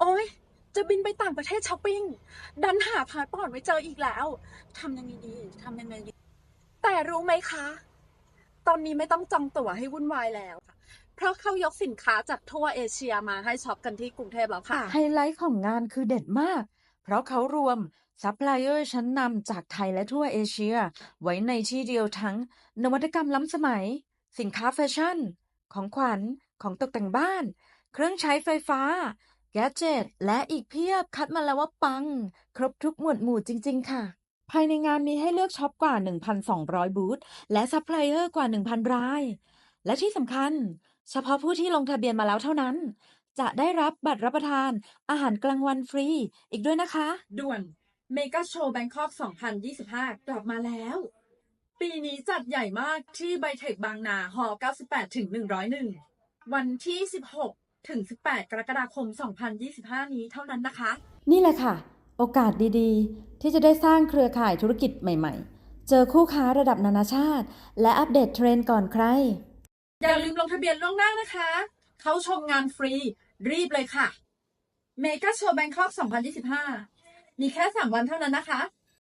โอ้ยจะบินไปต่างประเทศช้อปปิ้ง ดันหาพาสปอร์ตไม่เจออีกแล้ว ทำยังไงดีทำยังไงดี แต่รู้ไหมคะ ตอนนี้ไม่ต้องจองตั๋วให้วุ่นวายแล้วค่ะ เพราะเขายกสินค้าจากทั่วเอเชียมาให้ช็อปกันที่กรุงเทพแล้วค่ะ ไฮไลท์ของงานคือเด็ดมาก เพราะเขารวมซัพพลายเออร์ชั้นนำจากไทยและทั่วเอเชีย ไว้ในที่เดียวทั้ง นวัตกรรมล้ำสมัย สินค้าแฟชั่น ของขวัญ ของตกแต่งบ้าน เครื่องใช้ไฟฟ้า เจ็ตและอีกเพียบคัดมาแล้วว่าปัง ครบทุกหมวดหมู่จริง ๆ ค่ะ ภายในงานมีให้เลือกช็อปกว่า 1,200 บูธและซัพพลายเออร์กว่า 1,000 ราย และที่สำคัญ เฉพาะผู้ที่ลงทะเบียนมาแล้วเท่านั้น จะได้รับบัตรรับประทาน อาหารกลางวันฟรี อีกด้วยนะคะ ด่วนเมกาโชว์แบงคอก2025 กลับมาแล้ว ปีนี้จัดใหญ่มากที่ไบเทคบางนาหอ98ถึง101 วันที่ 16 ถึง 18 กรกฎาคม 2025 นี้เท่านั้นนะคะ นี่แหละค่ะ โอกาสดีๆ ที่จะได้สร้างเครือข่ายธุรกิจใหม่ ๆ เจอคู่ค้าระดับนานาชาติ และอัปเดตเทรนด์ก่อนใคร อย่าลืมลงทะเบียนล่วงหน้านะคะ เข้าชมงานฟรี รีบเลยค่ะ เมกาโชว์แบงคอก2025 มีแค่ 3 วันเท่านั้นนะคะ